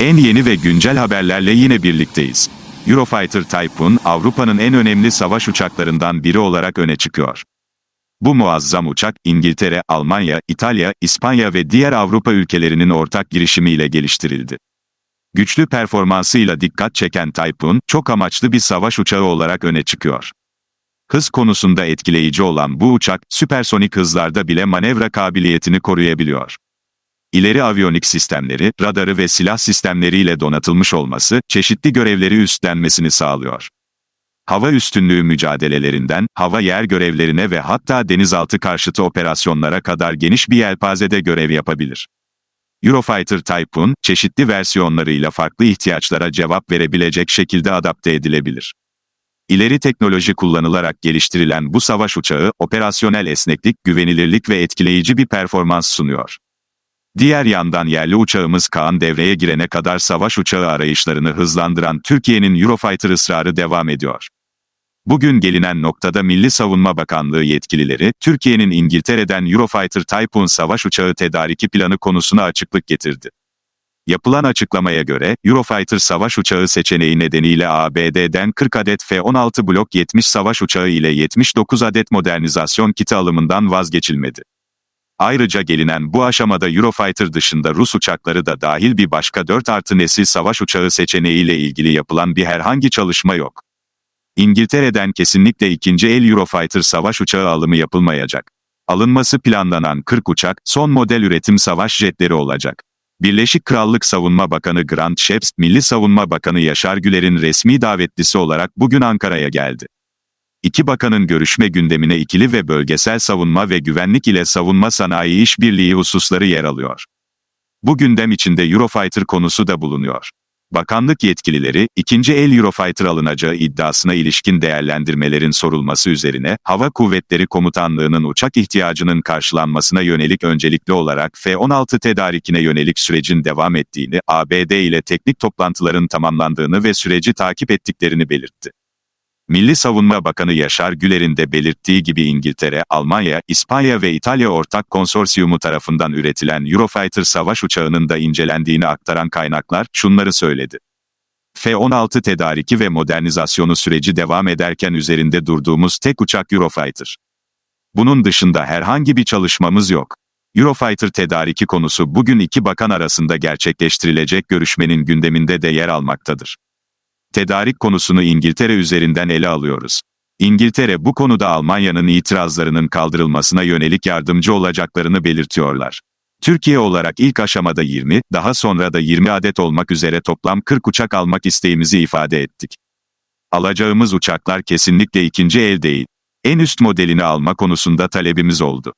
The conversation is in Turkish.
En yeni ve güncel haberlerle yine birlikteyiz. Eurofighter Typhoon, Avrupa'nın en önemli savaş uçaklarından biri olarak öne çıkıyor. Bu muazzam uçak, İngiltere, Almanya, İtalya, İspanya ve diğer Avrupa ülkelerinin ortak girişimiyle geliştirildi. Güçlü performansıyla dikkat çeken Typhoon, çok amaçlı bir savaş uçağı olarak öne çıkıyor. Hız konusunda etkileyici olan bu uçak, süpersonik hızlarda bile manevra kabiliyetini koruyabiliyor. İleri aviyonik sistemleri, radarı ve silah sistemleriyle donatılmış olması, çeşitli görevleri üstlenmesini sağlıyor. Hava üstünlüğü mücadelelerinden, hava yer görevlerine ve hatta denizaltı karşıtı operasyonlara kadar geniş bir yelpazede görev yapabilir. Eurofighter Typhoon, çeşitli versiyonlarıyla farklı ihtiyaçlara cevap verebilecek şekilde adapte edilebilir. İleri teknoloji kullanılarak geliştirilen bu savaş uçağı, operasyonel esneklik, güvenilirlik ve etkileyici bir performans sunuyor. Diğer yandan yerli uçağımız Kaan devreye girene kadar savaş uçağı arayışlarını hızlandıran Türkiye'nin Eurofighter ısrarı devam ediyor. Bugün gelinen noktada Milli Savunma Bakanlığı yetkilileri, Türkiye'nin İngiltere'den Eurofighter Typhoon savaş uçağı tedariki planı konusuna açıklık getirdi. Yapılan açıklamaya göre, Eurofighter savaş uçağı seçeneği nedeniyle ABD'den 40 adet F-16 Blok 70 savaş uçağı ile 79 adet modernizasyon kiti alımından vazgeçilmedi. Ayrıca gelinen bu aşamada Eurofighter dışında Rus uçakları da dahil bir başka 4 artı nesil savaş uçağı seçeneğiyle ilgili yapılan bir herhangi çalışma yok. İngiltere'den kesinlikle ikinci el Eurofighter savaş uçağı alımı yapılmayacak. Alınması planlanan 40 uçak, son model üretim savaş jetleri olacak. Birleşik Krallık Savunma Bakanı Grant Shapps, Milli Savunma Bakanı Yaşar Güler'in resmi davetlisi olarak bugün Ankara'ya geldi. İki bakanın görüşme gündemine ikili ve bölgesel savunma ve güvenlik ile savunma sanayi işbirliği hususları yer alıyor. Bu gündem içinde Eurofighter konusu da bulunuyor. Bakanlık yetkilileri, ikinci el Eurofighter alınacağı iddiasına ilişkin değerlendirmelerin sorulması üzerine, Hava Kuvvetleri Komutanlığı'nın uçak ihtiyacının karşılanmasına yönelik öncelikli olarak F-16 tedarikine yönelik sürecin devam ettiğini, ABD ile teknik toplantıların tamamlandığını ve süreci takip ettiklerini belirtti. Milli Savunma Bakanı Yaşar Güler'in de belirttiği gibi İngiltere, Almanya, İspanya ve İtalya ortak konsorsiyumu tarafından üretilen Eurofighter savaş uçağının da incelendiğini aktaran kaynaklar şunları söyledi. F-16 tedariki ve modernizasyonu süreci devam ederken üzerinde durduğumuz tek uçak Eurofighter. Bunun dışında herhangi bir çalışmamız yok. Eurofighter tedariki konusu bugün iki bakan arasında gerçekleştirilecek görüşmenin gündeminde de yer almaktadır. Tedarik konusunu İngiltere üzerinden ele alıyoruz. İngiltere bu konuda Almanya'nın itirazlarının kaldırılmasına yönelik yardımcı olacaklarını belirtiyorlar. Türkiye olarak ilk aşamada 20, daha sonra da 20 adet olmak üzere toplam 40 uçak almak isteğimizi ifade ettik. Alacağımız uçaklar kesinlikle ikinci el değil. En üst modelini alma konusunda talebimiz oldu.